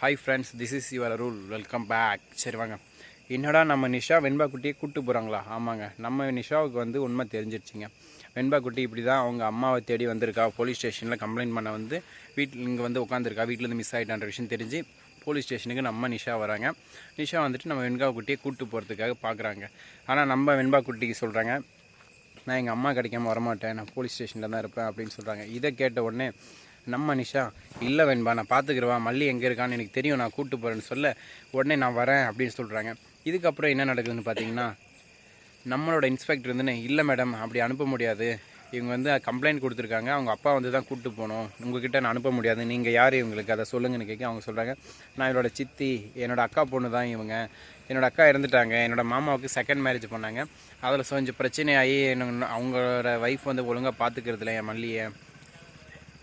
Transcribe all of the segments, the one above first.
Hi friends this is your rule welcome back சரி வாங்க. என்னடா நம்ம நிஷா வெண்பா குட்டியை கூட்டு போகிறாங்களா ஆமாங்க. நம்ம நிஷாவுக்கு வந்து உண்மை தெரிஞ்சிருச்சுங்க. வெண்பா குட்டி இப்படி தான் அவங்க அம்மாவை தேடி வந்திருக்கா. போலீஸ் ஸ்டேஷனில் கம்ப்ளைண்ட் பண்ண வந்து வீட்டில் இங்கே வந்து உட்காந்துருக்கா வீட்டிலேருந்து மிஸ் ஆகிட்டான்ற விஷயம் தெரிஞ்சு போலீஸ் ஸ்டேஷனுக்கு நம்ம நிஷா வராங்க. நிஷா வந்துட்டு நம்ம வெண்பா குட்டியை கூட்டு போகிறதுக்காக பார்க்குறாங்க ஆனால் நம்ம வெண்பா குட்டிக்கு சொல்கிறாங்க நான் எங்கள் அம்மா கிடைக்காம வரமாட்டேன். நான் போலீஸ் ஸ்டேஷனில் தான் இருப்பேன் அப்படின்னு சொல்கிறாங்க இதை கேட்ட உடனே நம்ம நிஷா இல்லை வேண்பா நான் பார்த்துக்கிறவா மல்லி எங்கே இருக்கான்னு எனக்கு தெரியும் நான் கூப்பிட்டு போகிறேன்னு சொல்ல உடனே நான் வரேன் அப்படின்னு சொல்கிறாங்க இதுக்கப்புறம் என்ன நடக்குதுன்னு பார்த்தீங்கன்னா நம்மளோட இன்ஸ்பெக்டர் வந்துன்னு இல்லை மேடம் அப்படி அனுப்ப முடியாது. இவங்க வந்து கம்ப்ளைண்ட் கொடுத்துருக்காங்க. அவங்க அப்பா வந்து தான் கூப்பிட்டு போகணும். உங்ககிட்ட நான் அனுப்ப முடியாது. நீங்கள் யார் இவங்களுக்கு? அதை சொல்லுங்கன்னு கேட்க அவங்க சொல்கிறாங்க நான் என்னோடய சித்தி என்னோடய அக்கா பொண்ணு தான் இவங்க. என்னோடய அக்கா இறந்துட்டாங்க. என்னோடய மாமாவுக்கு செகண்ட் மேரேஜ் பண்ணாங்க. அதில் கொஞ்சம் பிரச்சனையாகி என்ன அவங்களோட ஒய்ஃப் வந்து ஒழுங்காக பார்த்துக்கிறதுல என் மல்லியை.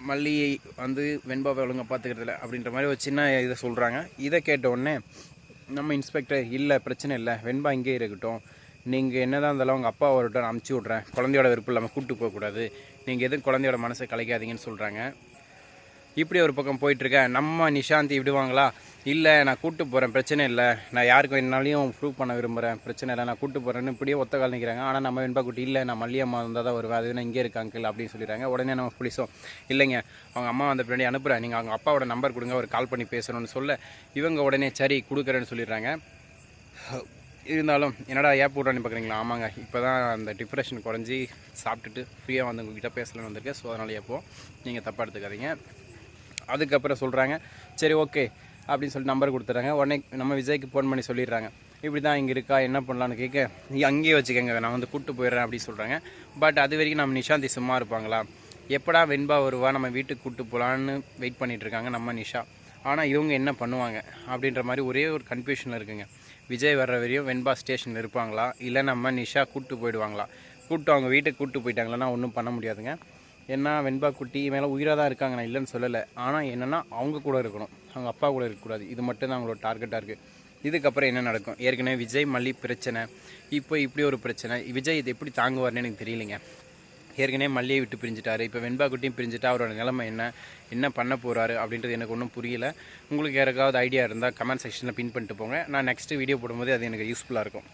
மல்லியை வந்து வெண்பாவை ஒழுங்காக பார்த்துக்கிறதில்ல அப்படின்ற மாதிரி ஒரு சின்ன இதை சொல்கிறாங்க இதை கேட்ட உடனே நம்ம இன்ஸ்பெக்டர் இல்லை பிரச்சனை இல்லை. வெண்பா இங்கே இருக்கட்டும். நீங்கள் என்னதான் இருந்தாலும் உங்கள் அப்பா வரட்டும் நான் அமுச்சு விட்றேன். குழந்தையோட விருப்பம் இல்லாமல் கூப்பிட்டு போகக்கூடாது நீங்கள் எதுவும் குழந்தையோட மனசை கலைக்காதீங்கன்னு சொல்கிறாங்க இப்படி ஒரு பக்கம் போயிட்டுருக்க நம்ம நிஷாந்தி விடுவாங்களா? இல்லை நான் கூட்டு போகிறேன் பிரச்சனை இல்லை. நான் யாருக்கும் என்னாலையும் ப்ரூவ் பண்ண விரும்புகிறேன் பிரச்சனை இல்லை நான் கூட்டு போகிறேன்னு இப்படியே ஒத்த கால் நிற்கிறாங்க ஆனால் நம்ம வெண்பா குட்டி இல்லை நான் மல்லியம்மா வந்தால் தான் வருவேன். அது இங்கே இருக்க அங்கிள் அப்படின்னு சொல்லிடுறாங்க. உடனே நம்ம போலீஸும் இல்லைங்க அவங்க அம்மா வந்த பின்னாடி அனுப்புகிறேன் நீங்கள் அவங்க அப்பாவோட நம்பர் கொடுங்க ஒரு கால் பண்ணி பேசணும்னு சொல்ல. இவங்க உடனே சரி கொடுக்குறேன்னு சொல்லிடுறாங்க. இருந்தாலும் என்னடா ஏப் விட்றான்னு பார்க்குறீங்களா ஆமாங்க இப்போ தான் அந்த டிப்ரெஷன் குறைஞ்சி சாப்பிட்டுட்டு ஃப்ரீயாக வந்து உங்ககிட்ட பேசலாம்னு வந்திருக்கேன். ஸோ அதனால் எப்போ நீங்கள் தப்பாக எடுத்துக்காதீங்க. அதுக்கப்புறம் சொல்கிறாங்க சரி ஓகே அப்படின்னு சொல்லி நம்பர் கொடுத்துட்றாங்க. உடனே நம்ம விஜய்க்கு ஃபோன் பண்ணி சொல்லிடுறாங்க. இப்படி தான் இங்கே இருக்கா என்ன பண்ணலான்னு கேட்க நீ அங்கேயே வச்சுக்கோங்க நான் வந்து கூப்பிட்டு போயிடுறேன் அப்படின்னு சொல்கிறாங்க பட் அது வரைக்கும் நம்ம நிஷாந்தி சும்மா இருப்பாங்களா? எப்படா வெண்பா வருவா நம்ம வீட்டுக்கு கூப்பிட்டு போகலான்னு வெயிட் பண்ணிகிட்டு இருக்காங்க நம்ம நிஷா. ஆனால் இவங்க என்ன பண்ணுவாங்க அப்படின்ற மாதிரி ஒரே ஒரு கன்ஃபியூஷனில் இருக்குங்க. விஜய் வர்ற வரையும் வெண்பா ஸ்டேஷனில் இருப்பாங்களா? இல்லை நம்ம நிஷா கூப்பிட்டு போயிடுவாங்களா? கூப்பிட்டு அவங்க வீட்டுக்கு கூப்பிட்டு போயிட்டாங்களா ஒன்றும் பண்ண முடியாதுங்க. ஏன்னா வெண்பா குட்டி மேலே உயிராக தான் இருக்காங்க நான் இல்லைன்னு சொல்லலை. ஆனால் என்னென்னா அவங்க கூட இருக்கணும். அவங்க அப்பா கூட இருக்கக்கூடாது. இது மட்டும் தான் அவங்களோட டார்கெட்டாக இருக்குது இதுக்கப்புறம் என்ன நடக்கும்? ஏற்கனவே விஜய் மல்லி பிரச்சனை. இப்போ இப்படி ஒரு பிரச்சனை. விஜய் இது எப்படி தாங்குவார்னு எனக்கு தெரியலைங்க. ஏற்கனவே மல்லியை விட்டு பிரிஞ்சுட்டாரு. இப்போ வெண்பா குட்டியும் பிரிஞ்சுட்டா அவரோட நிலைமை என்ன? என்ன பண்ண போகிறாரு அப்படின்றது எனக்கு ஒன்றும் புரியல. உங்களுக்கு யாருக்காவது ஐடியா இருந்தால் கமெண்ட் செக்ஷனில் பின் பண்ணிட்டு போங்க. நான் நெக்ஸ்ட்டு வீடியோ போடும்போது அது எனக்கு யூஸ்ஃபுல்லாக இருக்கும்.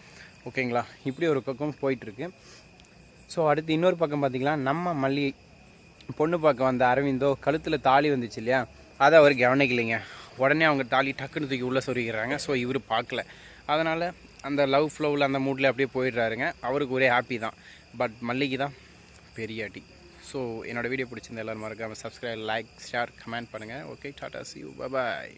ஓகேங்களா இப்படி ஒரு பக்கம் போயிட்டுருக்கு. ஸோ அடுத்து இன்னொரு பக்கம் பார்த்தீங்கன்னா நம்ம மல்லி பொண்ணு பார்க்க வந்த அரவிந்தோ கழுத்தில் தாலி வந்துச்சு இல்லையா? அதை அவர் கவனிக்கலைங்க. உடனே அவங்க தாலி டக்குன்னு தூக்கி உள்ளே சொருகிறாங்க ஸோ இவர் பார்க்கல. அதனால் அந்த லவ் ஃப்ளோவில் அந்த மூட்டில் அப்படியே போயிடுறாருங்க. அவருக்கு ஒரே ஹாப்பி தான். பட் மல்லிக்கு தான் பெரிய அடி. ஸோ என்னோடய வீடியோ பிடிச்சிருந்த எல்லோரும் மறக்காமல் சப்ஸ்கிரைப் லைக் ஷேர் கமெண்ட் பண்ணுங்கள் okay tata see you bye